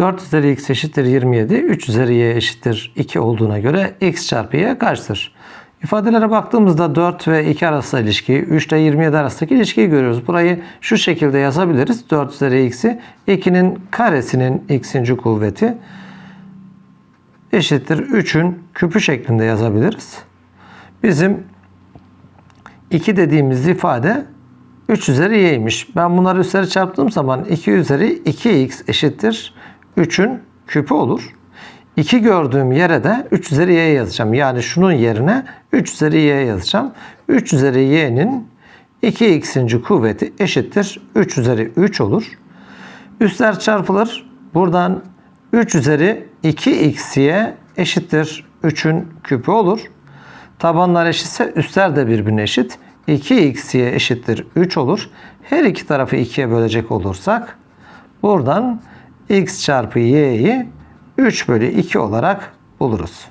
4 üzeri x eşittir 27, 3 üzeri y eşittir 2 olduğuna göre x çarpı y kaçtır? İfadelere baktığımızda 4 ve 2 arasında ilişkiyi, 3 ile 27 arasındaki ilişkiyi görüyoruz. Burayı şu şekilde yazabiliriz. 4 üzeri x'i 2'nin karesinin x'inci kuvveti eşittir 3'ün küpü şeklinde yazabiliriz. Bizim 2 dediğimiz ifade 3 üzeri y'ymiş. Ben bunları üstleri çarptığım zaman 2 üzeri 2x eşittir 3'ün küpü olur. 2 gördüğüm yere de 3 üzeri y yazacağım. Yani şunun yerine 3 üzeri y yazacağım. 3 üzeri y'nin 2x'inci kuvveti eşittir 3 üzeri 3 olur. Üstler çarpılır. Buradan 3 üzeri 2xy eşittir 3'ün küpü olur. Tabanlar eşitse üstler de birbirine eşit. 2xy eşittir 3 olur. Her iki tarafı 2'ye bölecek olursak buradan x çarpı y'yi 3 bölü 2 olarak buluruz.